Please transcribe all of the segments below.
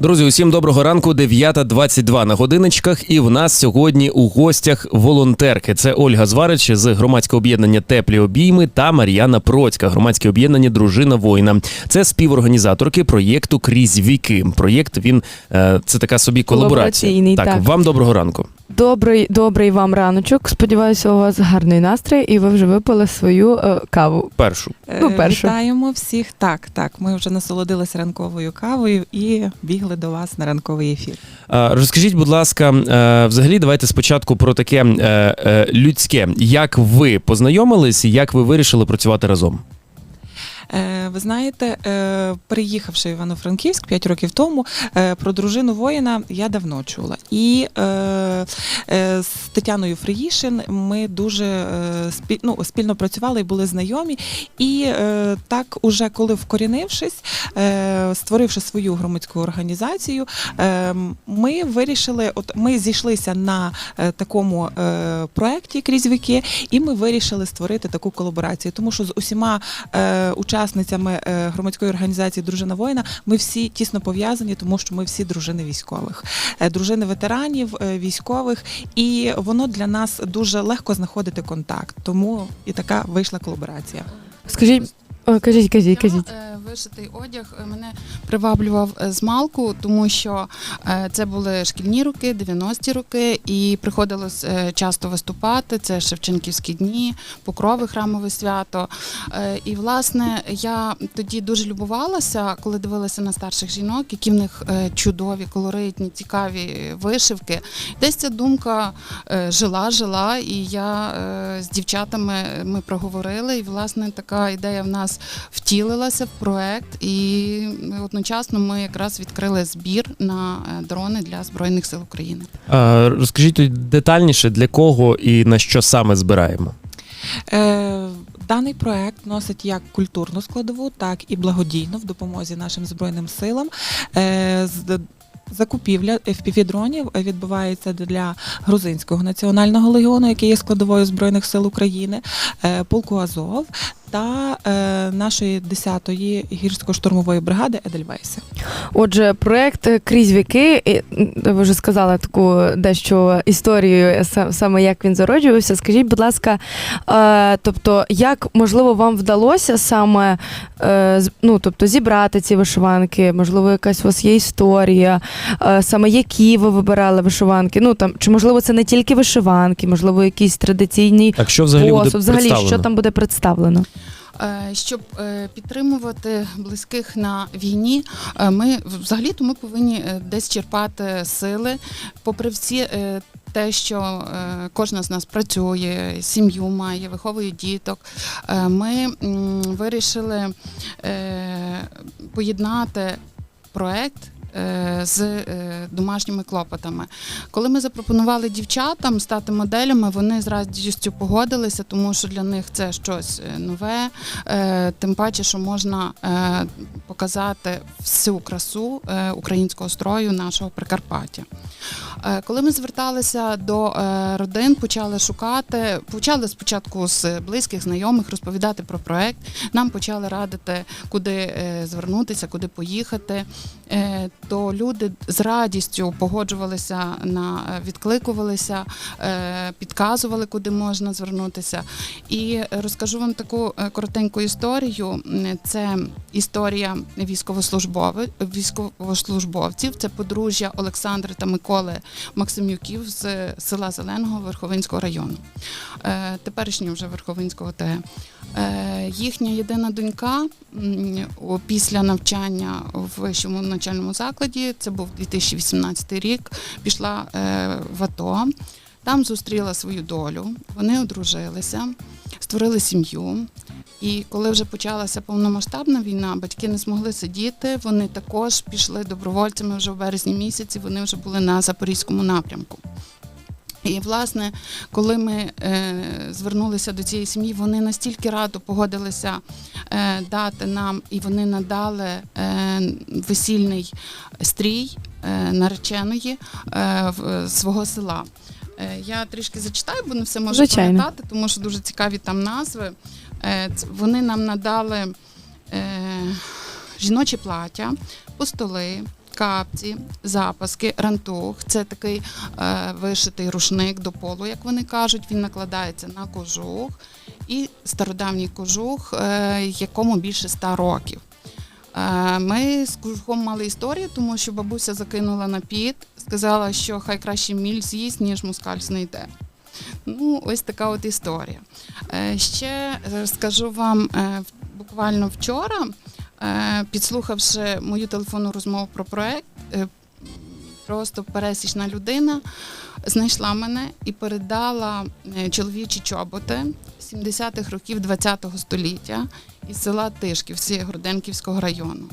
Друзі, усім доброго ранку. 9.22 на годиночках. І в нас сьогодні у гостях волонтерки. Це Ольга Зварич з громадського об'єднання Теплі обійми та Мар'яна Процька, громадське об'єднання Дружина воїна. Це співорганізаторки проєкту Крізь віки. Проєкт він е, це така собі колаборація. Так, так. вам доброго ранку. Добрий, добрий вам раночок. Сподіваюся, у вас гарний настрій, і ви вже випили свою е, каву. Першу. Ну, Е, перше. Вітаємо всіх. Так, так. Ми вже насолодилися ранковою кавою і бігли до вас на ранковий ефір. Е, Розкажіть, будь ласка, е, взагалі, давайте спочатку про таке е, е, людське. Як ви познайомились, і як ви вирішили працювати разом? Е, Ви знаєте, е, приїхавши в Івано-Франківськ 5 років тому, е, про дружину воїна я давно чула. І з Тетяною Фриїшин ми дуже ну, спільно працювали і були знайомі. І так, уже коли вкорінившись, створивши свою громадську організацію, ми вирішили, от ми зійшлися на такому проєкті крізь віки, і ми вирішили створити таку колаборацію, тому що з усіма е, учасницями е, громадської організації Дружина воїна ми всі тісно пов'язані, тому що ми всі дружини військових, е, дружини ветеранів, е, військових, і воно для нас дуже легко знаходити контакт. Тому і така вийшла колаборація. Скажіть, кажіть, кажіть, кажіть. Вишитий одяг е, мене приваблював е, з малку, тому що е, це були шкільні роки, 90-ті роки, і приходилось часто виступати. Це Шевченківські дні, покрови храмове свято. І власне я тоді дуже любувалася, коли дивилася на старших жінок, які в них чудові, колоритні, цікаві вишивки. Десь ця думка жила, жила, і я з дівчатами ми проговорили. І власне така ідея в нас втілилася в проект, і одночасно ми якраз відкрили збір на е, дрони для збройних сил України. Е, Розкажіть детальніше, для кого і на що саме збираємо. Е, Даний проект носить як культурну складову, так і благодійну в допомозі нашим збройним силам. Е, з- Закупівля FPV-дронів відбувається для грузинського національного легіону, який є складовою збройних сил України, е, полку Азов та е, нашої 10-ї гірсько-штурмової бригади Едельвейси. Отже, проект е, крізь віки. і, Ви вже сказали таку дещо історію, е, саме як він зароджувався. Скажіть, будь ласка, е, тобто, як можливо вам вдалося саме е, з- ну, тобто, зібрати ці вишиванки? Можливо, якась у вас є історія, е, саме які ви вибирали вишиванки? Ну там чи можливо це не тільки вишиванки, можливо, якісь традиційні Так що взагалі буде взагалі, що там буде представлено? Е, Щоб е, підтримувати близьких на війні, е, ми взагалі то повинні десь черпати сили, попри всі. Те, що кожна з нас працює, сім'ю має, виховує діток. Ми вирішили поєднати проект. Е, З е, домашніми клопотами. Коли ми запропонували дівчатам стати моделями, вони з радістю погодилися, тому що для них це щось е, нове, тим паче, що можна показати всю красу українського строю нашого Прикарпаття. Коли ми зверталися до родин, почали шукати, почали спочатку з близьких знайомих розповідати про проект. Нам почали радити, куди звернутися, куди поїхати. То люди з радістю погоджувалися на е, відкликувалися, е, підказували, куди можна звернутися. І розкажу вам таку е, коротеньку історію. Це історія військовослужбовців. Це подружжя Олександри та Миколи Максимюків з села Зеленого Верховинського району, теперішнього вже Верховинського ТГ. Їхня єдина донька після навчання в вищому навчальному закладі, це був 2018 рік, пішла е, в АТО. Там зустріла свою долю, вони одружилися, створили сім'ю. І коли вже почалася повномасштабна війна, батьки не змогли сидіти. Вони також пішли добровольцями вже в березні місяці. Вони вже були на запорізькому напрямку. І, власне, коли ми е, звернулися до цієї сім'ї, вони настільки радо погодилися е, дати нам, і вони надали е, весільний стрій е, нареченої е, в, свого села. Е, я трішки зачитаю, бо не все можу Звичайно. пам'ятати, тому що дуже цікаві там назви. Е, вони нам надали е, жіночі плаття, постоли, капці, запаски, рантух. Це такий е, вишитий рушник до полу, як вони кажуть. Він накладається на кожух і стародавній кожух, е, якому більше ста років. Е, Ми з кожухом мали історію, тому що бабуся закинула на піт, сказала, що хай краще міль з'їсть, ніж мускаль знайде. Ну, ось така от історія. Е, Ще скажу вам е, буквально вчора, е, підслухавши мою телефонну розмову про проект, е, просто пересічна людина знайшла мене і передала е, чоловічі чоботи 70-х років ХХ століття із села Тишківці Городенківського району.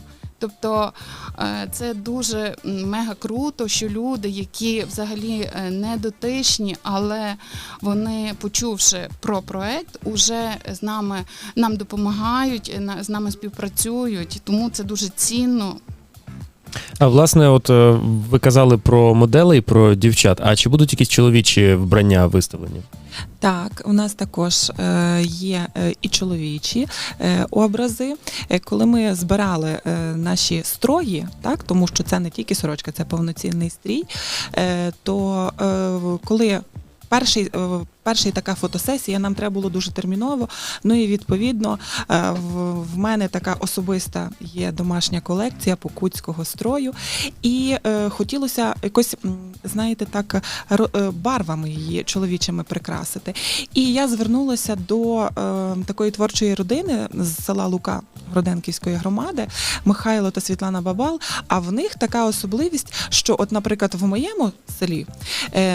Тобто е, це дуже мега круто, що люди, які взагалі е, не дотичні, але вони, почувши про проект, уже з нами нам допомагають, з нами співпрацюють. Тому це дуже цінно. А власне, от е, ви казали про моделей, про дівчат. А чи будуть якісь чоловічі вбрання виставлені? Так, у нас також е, є е, і чоловічі е, образи. Коли ми збирали наші строї, так тому що це не тільки сорочка, це повноцінний стрій. То коли перший, перший така фотосесія, нам треба було дуже терміново. Ну і відповідно е, в, мене така особиста є домашня колекція покутського строю, і е, хотілося якось, знаєте, так е, барвами її чоловічими прикрасити. І я звернулася до такої творчої родини з села Лука Гроденківської громади Михайло та Світлана Бабал. А в них така особливість, що, от, наприклад, в моєму селі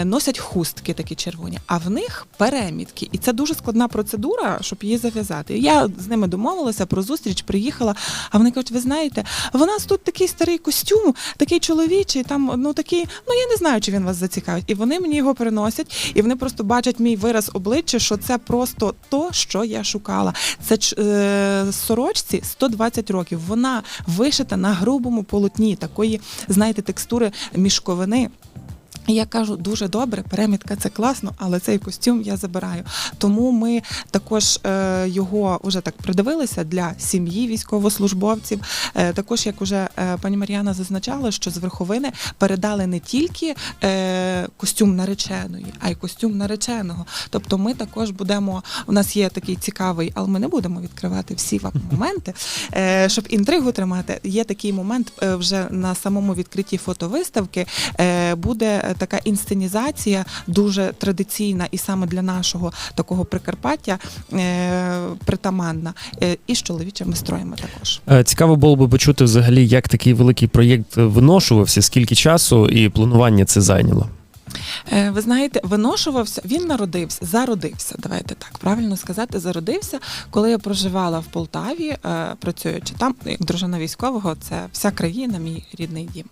носять хустки такі червоні, а в них перемітки. І це дуже складна процедура, щоб її зав'язати. Я з ними домовилася про зустріч, приїхала. А вони кажуть: ви знаєте, в нас тут такий старий костюм, такий чоловічий, там ну такий, ну я не знаю, чи він вас зацікавить. І вони мені його приносять, і вони просто бачать мій вираз обличчя, що це просто то, що я шукала. Це е, сорочці 120 років. Вона вишита на грубому полотні, такої, знаєте, текстури мішковини. І Я кажу, дуже добре, перемітка це класно, але цей костюм я забираю. Тому ми також е, його вже так придивилися для сім'ї військовослужбовців. Е, також, як вже е, пані Мар'яна зазначала, що з верховини передали не тільки е, костюм нареченої, а й костюм нареченого. Тобто, ми також будемо. У нас є такий цікавий, але ми не будемо відкривати всі вам моменти, е, щоб інтригу тримати. Є такий момент е, вже на самому відкритті фотовиставки. Е, буде е, така інсценізація, дуже традиційна і саме для нашого такого Прикарпаття е, притаманна, е, і з чоловічими строями також. Е, Цікаво було би почути взагалі, як такий великий проєкт виношувався, скільки часу і планування це зайняло. Ви знаєте, виношувався, він народився, зародився. Давайте так правильно сказати, зародився, коли я проживала в Полтаві, працюючи там, як дружина військового, це вся країна, мій рідний дім.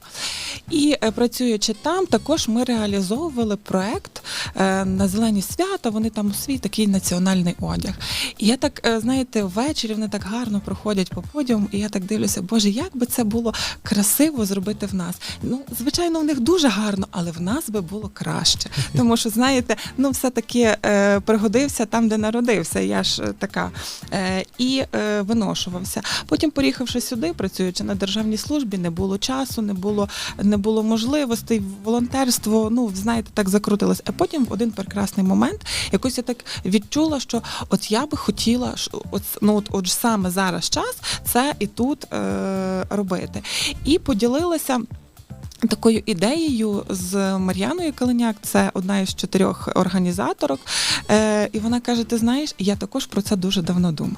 І е, працюючи там, також ми реалізовували проект е, на зелені свята. Вони там у свій такий національний одяг. І я так, е, знаєте, ввечері вони так гарно проходять по подіуму, і я так дивлюся, боже, як би це було красиво зробити в нас. Ну, звичайно, в них дуже гарно, але в нас би було краще. Тому що, знаєте, ну все-таки е, пригодився там, де народився. Я ж така. Е, і е, виношувався. Потім, поїхавши сюди, працюючи на державній службі, не було часу, не було, не було можливостей. Волонтерство, ну знаєте, так закрутилось. А потім в один прекрасний момент якось я так відчула, що от я би хотіла, от, ну, от, от саме зараз час це і тут е, робити. І поділилася. Такою ідеєю з Мар'яною Калиняк, це одна із чотирьох організаторок. Е, і вона каже: Ти знаєш, я також про це дуже давно думаю.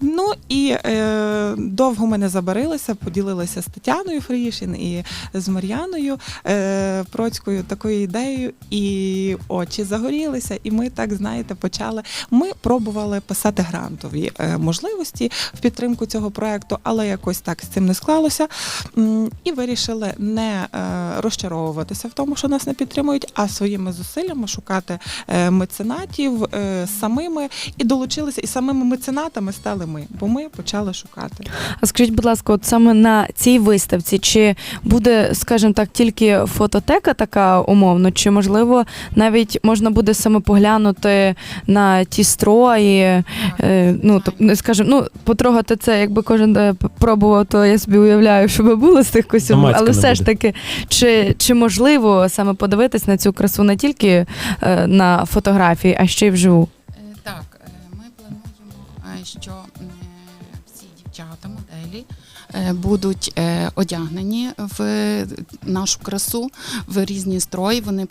Ну і е, довго ми не забарилися, поділилися з Тетяною Фрішін і з Мар'яною е, Процькою такою ідеєю, і очі загорілися. І ми так знаєте почали. Ми пробували писати грантові е, можливості в підтримку цього проекту, але якось так з цим не склалося. І вирішили не розчаровуватися в тому, що нас не підтримують, а своїми зусиллями шукати е, меценатів е, самими і долучилися, і самими меценатами стали ми, бо ми почали шукати. А скажіть, будь ласка, от саме на цій виставці, чи буде, скажімо так, тільки фототека така умовно, чи можливо навіть можна буде саме поглянути на ті строї, е, ну тобто, не скажімо, ну потрогати це, якби кожен е, пробував, то я собі уявляю, що би було з тих костюмів, але все ж таки, чи, чи можливо саме подивитись на цю красу не тільки е, на фотографії, а ще й вживу? Е, Так, е, ми плануємо, що всі дівчата, моделі будуть одягнені в нашу красу, в різні строї. Вони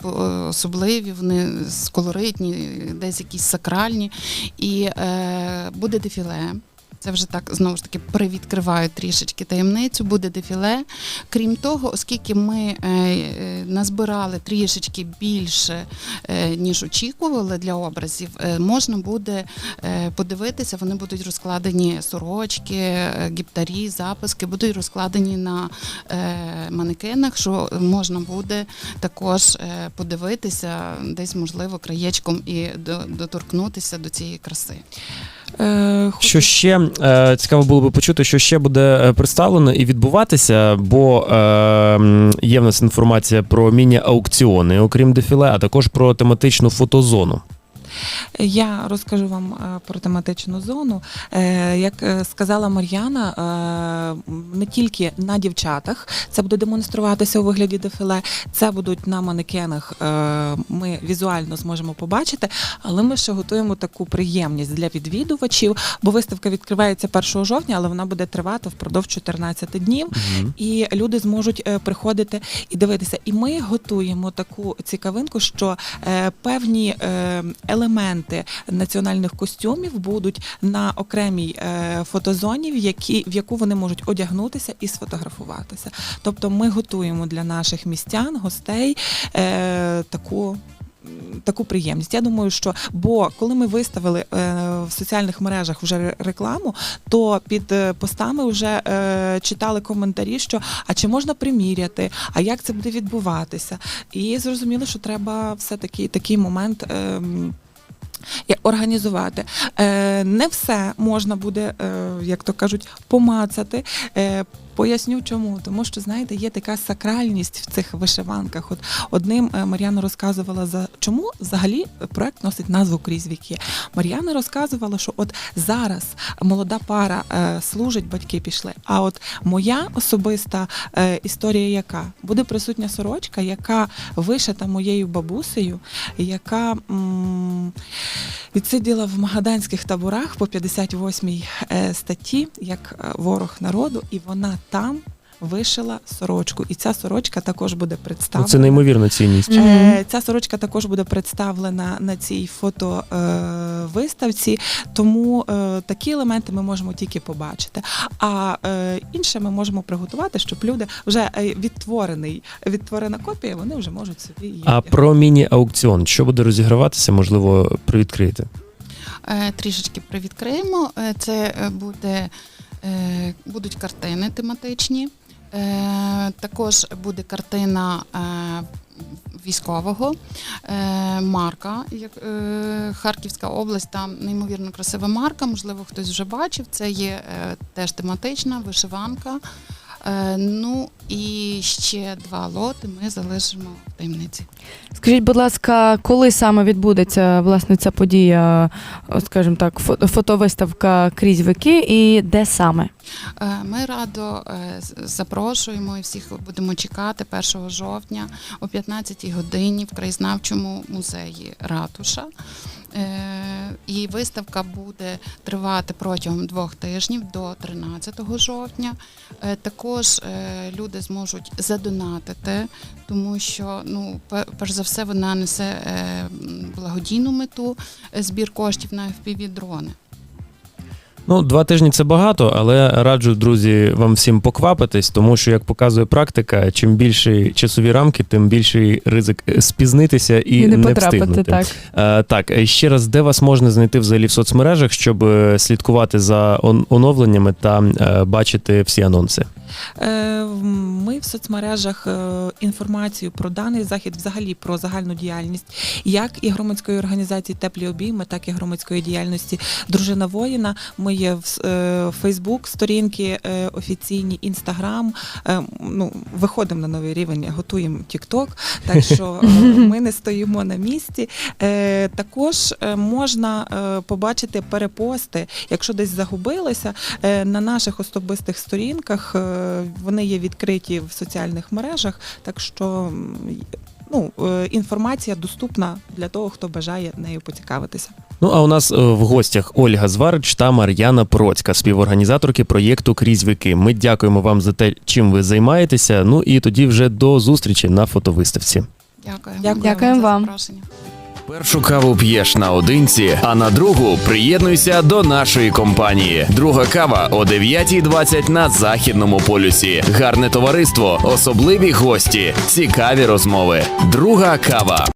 особливі, вони колоритні, десь якісь сакральні. І буде дефіле. Це вже так знову ж таки привідкриваю трішечки таємницю. Буде дефіле. Крім того, оскільки ми е, е, назбирали трішечки більше, е, ніж очікували для образів, можна буде подивитися. Вони будуть розкладені сорочки, гіптарі, записки, будуть розкладені на манекенах, що можна буде також подивитися, десь можливо краєчком і до- доторкнутися до цієї краси. Е, Що ще е, цікаво було би почути, що ще буде е, представлено і відбуватися, бо є в нас інформація про міні-аукціони, окрім дефіле, а також про тематичну фотозону. Я розкажу вам е, про тематичну зону. Е, Як е, сказала Мар'яна, не тільки на дівчатах це буде демонструватися у вигляді дефіле, це будуть на манекенах. Ми візуально зможемо побачити, але ми ще готуємо таку приємність для відвідувачів, бо виставка відкривається 1 жовтня, але вона буде тривати впродовж 14 днів і люди зможуть приходити і дивитися. І ми готуємо таку цікавинку, що певні е, елементи національних костюмів будуть на окремій е, фотозоні, в, які, в яку вони можуть одягнутися і сфотографуватися. Тобто ми готуємо для наших містян, гостей е, таку. Таку приємність. Я думаю, що бо коли ми виставили е, в соціальних мережах вже рекламу, то під е, постами вже читали коментарі, що а чи можна приміряти, а як це буде відбуватися. І зрозуміло, що треба все таки такий момент. Організувати Е, не все можна буде, е, як то кажуть, помацати. Е, Поясню чому, тому що знаєте, є така сакральність в цих вишиванках. От одним Мар'яна розказувала за чому взагалі проект носить назву крізь віки. Мар'яна розказувала, що от зараз молода пара служить, батьки пішли. А от моя особиста історія, яка буде присутня сорочка, яка вишита моєю бабусею, яка м, відсиділа в магаданських таборах по 58-й е, статті, як е, ворог народу, і вона там вишила сорочку. І ця сорочка також буде Ну, представлена. це неймовірна цінність. Е, Ця сорочка також буде представлена на цій фотовиставці, тому е, такі елементи ми можемо тільки побачити. А е, інше ми можемо приготувати, щоб люди вже е, відтворений, відтворена копія, вони вже можуть собі її. А про міні-аукціон, що буде розіграватися, можливо, привідкрити? Е, Трішечки привідкриємо. Е, Це е, буде, е, будуть картини тематичні. Е, Також буде картина е, військового е, марка, Харківська область, там неймовірно красива марка. Можливо, хтось вже бачив. Це є теж тематична вишиванка. Е, Ну і ще два лоти ми залишимо в таємниці. Скажіть, будь ласка, коли саме відбудеться власне ця подія, от, скажімо так, фо- фотовиставка крізь вики, і де саме? Е, Ми радо е, запрошуємо і всіх будемо чекати 1 жовтня о 15 годині в краєзнавчому музеї Ратуша. Е, І виставка буде тривати протягом двох тижнів до 13 жовтня. Е, Також е, люди зможуть задонатити, тому що ну, перш за все вона несе благодійну мету збір коштів на FPV-дрони. Ну, два тижні це багато, але раджу, друзі, вам всім поквапитись, тому що, як показує практика, чим більші часові рамки, тим більший ризик е, спізнитися і, І не потрапити, встигнути. так. Е, так, е, ще раз, де вас можна знайти взагалі в соцмережах, щоб слідкувати за оновленнями та бачити всі анонси? Ми в соцмережах інформацію про даний захід, взагалі про загальну діяльність, як і громадської організації Теплі обійми, так і громадської діяльності Дружина воїна. Ми є в е, Фейсбук, сторінки е, офіційні, інстаграм. Ну виходимо на новий рівень, готуємо Тікток. Так що е, ми не стоїмо на місці. Е, Також е, можна е, побачити перепости, якщо десь загубилися е, на наших особистих сторінках. е, Вони є відкриті в соціальних мережах, так що ну, е, інформація доступна для того, хто бажає нею поцікавитися. Ну а у нас е, в гостях Ольга Зварич та Мар'яна Процька, співорганізаторки проєкту Крізь віки. Ми дякуємо вам за те, чим ви займаєтеся. Ну і тоді вже до зустрічі на фотовиставці. Дякую. Дякую. Дякуємо за вам. запрошення. Першу каву п'єш наодинці, а на другу приєднуйся до нашої компанії. Друга кава о 9.20 на західному полюсі. Гарне товариство, особливі гості, цікаві розмови. Друга кава.